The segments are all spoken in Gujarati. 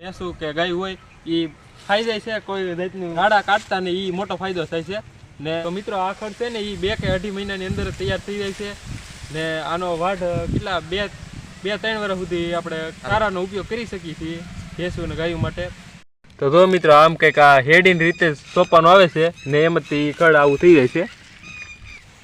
ભેંસું કે ગાય હોય એ ખાઈ જાય છે, કોઈ જાતનું ગાડા કાઢતા ને એ મોટો ફાયદો થાય છે. ને તો મિત્રો, આ ખડ છે ને એ બે કે અઢી મહિનાની અંદર તૈયાર થઈ જાય છે. ને આનો વાઢ કેટલા બે બે, ત્રણ વર્ષ સુધી આપણે ચારાનો ઉપયોગ કરી શકીએ છીએ ભેંસું અને ગાયું માટે. તો જો મિત્રો, આમ કંઈક આ હેડીની રીતે સોંપવાનું આવે છે ને એમાંથી ખડ આવું થઈ જાય છે.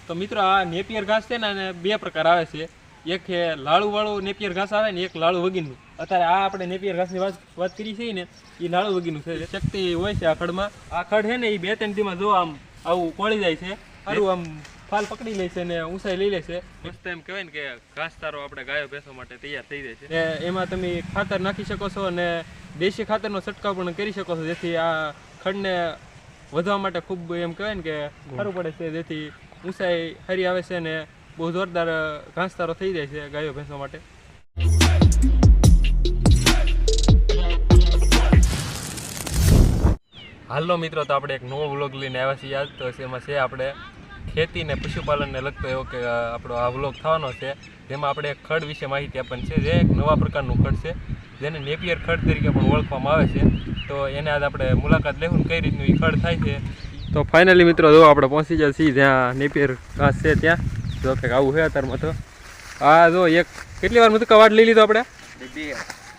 તો મિત્રો, આ નેપિયર ઘાસ છે ને બે પ્રકાર આવે છે. એક લાળુવાળું વાળું નેપિયર ઘાસ આવે ને એક લાળુ વગીનું અત્યારે આ આપણે નેપિયર ઘાસની વાત વાત કરી છે ને એ લાળુ વગીનું છે. શક્તિ હોય છે આ ખડમાં. આ ખડ છે ને એ બે ત્રણ દીમાં જો આમ આવું કોળી જાય છે. સારું આમ ફાલ પકડી લે છે ને ઊંચાઈ લઈ લે છે. મસ્ત એમ કહેવાય ને કે ઘાસ તારો આપણે ગાયો ભેંસો માટે તૈયાર થઈ જાય છે. એમાં તમે ખાતર નાખી શકો છો અને દેશી ખાતરનો છંટકાવ પણ કરી શકો છો જેથી આ ખડને વધવા માટે ખૂબ એમ કહેવાય ને કે સારું પડે છે. જેથી ઊંચાઈ હરી આવે છે ને બહુ જોરદાર ઘાસચારો થઈ જાય છે ગાયો ભેંસો માટે. હાલો મિત્રો, તો આપણે એક નવો વ્લોગ લઈને આવ્યા છીએ યાદ તો એમાં છે આપણે ખેતી ને પશુપાલનને લગતો એવો કે આપણો આ વ્લોગ થવાનો છે. જેમાં આપણે એક ખડ વિશે માહિતી આપણને છે. જે એક નવા પ્રકારનું ખડ છે, જેને નેપિયર ખડ તરીકે પણ ઓળખવામાં આવે છે. તો એને આજ આપણે મુલાકાત લેવું કઈ રીતનું એ ખડ થાય છે. તો ફાઇનલી મિત્રો, જો આપણે પહોંચી જાય છીએ જ્યાં નેપિયર ઘાસ છે ત્યાં. જો કંઈક આવું છે અત્યારમાં તો. આ જો એક, કેટલી વાર મુતકા વાટ લઈ લીધો આપણે?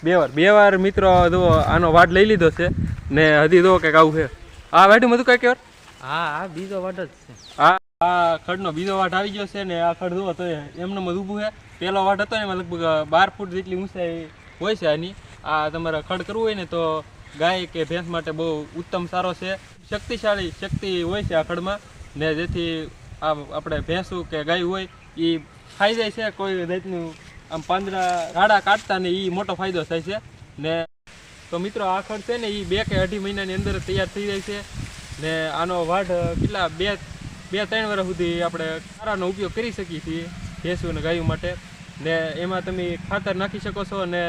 બે વાર. બે વાર મિત્રો જો આનો વાટ લઈ લીધો છે ને હજી જો કંઈક આવું છે. આ વાટું મધુ કઈ વાર હા આ બીજો વાટ જ છે. આ આ ખડનો બીજો વાટ આવી ગયો છે ને આ ખડ જુઓ તો એમને જ ઊભું છે. પેલો વાટ હતો એમાં લગભગ બાર ફૂટ જેટલી ઊંચાઈ હોય છે આની. આ તમારે ખડ કરવું હોય ને તો ગાય કે ભેંસ માટે બહુ ઉત્તમ સારો છે. શક્તિશાળી શક્તિ હોય છે આ ખડમાં. ને જેથી આ આપણે ભેંસું કે ગાય હોય એ ખાઈ જાય છે કોઈ જાતનું આમ પાંદડા રાડા કાઢતા ને એ મોટો ફાયદો થાય છે. ને તો મિત્રો, આ ખડ છે ને એ બે કે અઢી મહિનાની અંદર તૈયાર થઈ જાય છે. ને આનો વાઢ કેટલા બે બે, ત્રણ વર્ષ સુધી આપણે ચારાનો ઉપયોગ કરી શકીએ છીએ ભેંસું અને ગાયું માટે. ને એમાં તમે ખાતર નાખી શકો છો અને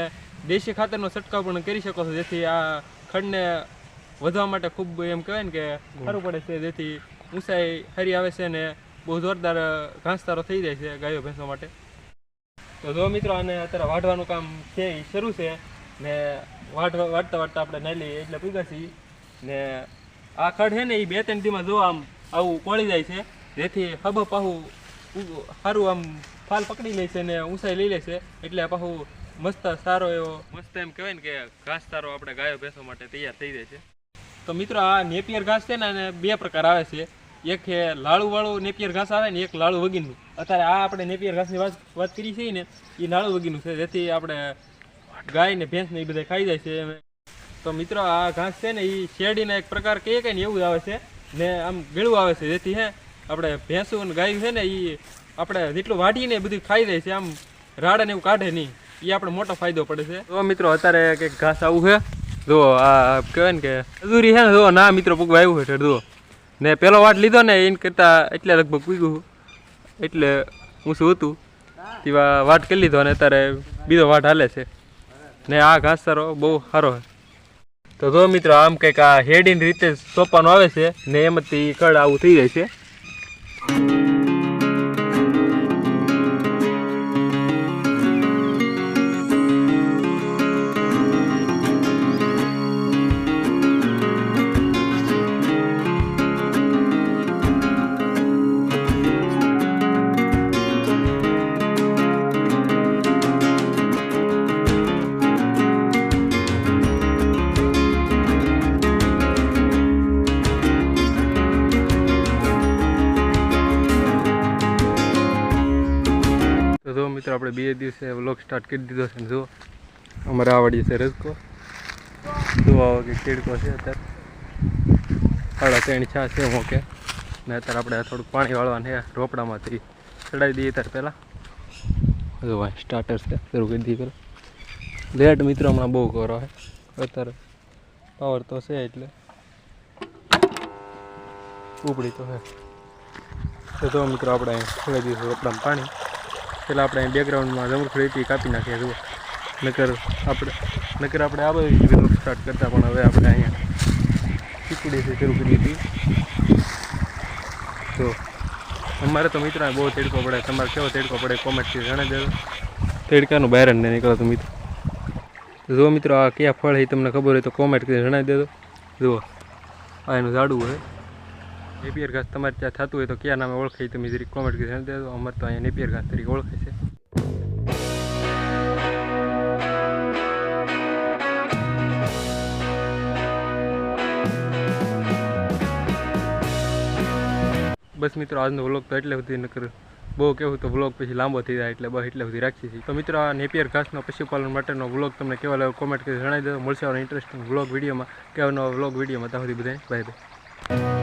દેશી ખાતરનો છંટકાવ પણ કરી શકો છો. જેથી આ ખડને વધવા માટે ખૂબ એમ કહેવાય ને કે સારું પડે છે. જેથી ઊંચાઈ હરી આવે છે ને બહુ જોરદાર ઘાસચારો થઈ જાય છે ગાયો ભેંસો માટે. તો જો મિત્રો, આને અત્યારે વાઢવાનું કામ છે એ શરૂ છે. ને વાઢ, વાઢતા વાઢતા આપણે નાલી એટલે પૂગા ને આ ખડ છે ને એ બે ત્રણ દીમાં જો આમ આવું કોળી જાય છે. જેથી હબ પાહું સારું આમ ફાલ પકડી લે છે ને ઊંચાઈ લઈ લે છે. એટલે પાહું મસ્ત સારો એવો, મસ્ત એમ કહેવાય ને કે ઘાસચારો આપણે ગાયો ભેંસો માટે તૈયાર થઈ જાય છે. તો મિત્રો, આ નેપિયર ઘાસ છે ને બે પ્રકાર આવે છે. એક લાળુ વાળું નેપિયર ઘાસ આવે ને એક લાળુ વગીનું. અત્યારે આ આપણે નેપિયર ઘાસની વાત વાત કરી છે ને એ લાળુ વગીનું છે. જેથી આપણે ગાય ને ભેંસ ને એ બધા ખાઈ જાય છે. તો મિત્રો, આ ઘાસ છે ને એ શેરડીના એક પ્રકાર કહીએ કે ને એવું આવે છે. ને આમ ગીળું આવે છે. જેથી હે, આપણે ભેંસું અને ગાયું છે ને એ આપણે જેટલું વાઢીને એ બધું ખાઈ જાય છે. આમ રાડા ને એવું કાઢે નહીં. એ આપણે મોટો ફાયદો પડે છે. તો મિત્રો, અત્યારે કંઈક ઘાસ આવું છે. જુઓ, આ કહેવાય ને કે હજુરી છે ને, જુઓ, ના મિત્રો, પૂગવા આવ્યું છે જો ને પેલો વાટ લીધો ને એને કરતાં એટલે લગભગ પૂગ્યું એટલે હું શું હતું? તેવા વાટ કરી લીધો અને અત્યારે બીજો વાટ હાલે છે. ને આ ઘાસચારો બહુ સારો તો જો મિત્રો આમ કંઈક આ હેડીની રીતે સોંપવાનું આવે છે ને એમાંથી કળ આવું થઈ જાય છે. મિત્રો, આપણે બે દિવસે વ્લોગ સ્ટાર્ટ કરી દીધો છે ને જો અમારે આવડી છે રસકો જો આવો કે છે અત્યારે. સાડા ત્રણ છા છે મોકે ને અત્યારે આપણે થોડુંક પાણી વાળવાનું છે, રોપડામાંથી ચડાવી દઈએ ત્યારે પહેલાં. ભાઈ સ્ટાર્ટર છે, શરૂ કરી દઈએ પહેલાં. લેટ મિત્રો હમણાં બહુ કરો છે. અત્યારે પાવર તો છે એટલે ઉપડી તો છે. તો મિત્રો, આપણે ચડાવી દઈશું રોપડામાં પાણી. પેલા આપણે બેકગ્રાઉન્ડમાં જમરખડી હતી, કાપી નાખીએ, જુઓ. નકર આપણે નકર આપણે આ બધી વીડિયો સ્ટાર્ટ કરતા, પણ હવે આપણે અહીંયા ચીકુડીથી શરૂ કરી હતી. તો અમારે તો મિત્રો બહુ તેડકો પડે, તમારે કેવો તેડકો પડે કોમેન્ટથી જણાવી દેજો તેડકાનું બહાર નહીં તો મિત્રો. જો મિત્રો, આ કયા ફળ એ તમને ખબર હોય તો કોમેન્ટ કરીને જણાવી દેજો. જુઓ, આ એનું ઝાડું છે નેપિયર ઘાસ તમારે ત્યાં થતું હોય તો કયા નામે ઓળખાય તમે જરીક કોમેન્ટ કરી દેજો. અમારે તો અહીંયા નેપિયર ઘાસ તરીકે ઓળખાય છે. બસ મિત્રો, આજનો વ્લોગ તો એટલે સુધી નકર બહુ કહેવું તો વ્લોગ પછી લાંબો થઈ જાય એટલે બસ એટલે સુધી રાખીએ છીએ. તો મિત્રો, આ નેપિયર ઘાસનો પશુપાલન માટેનો વ્લોગ તમને કેવા લાગ્યો કોમેન્ટ કરી જણાવી દો મળશે ઇન્ટરેસ્ટિંગ વ્લોગ વિડીયોમાં કેવાનો વ્લોગ વિડીયોમાં ત્યાં સુધી બધાને બાય બાય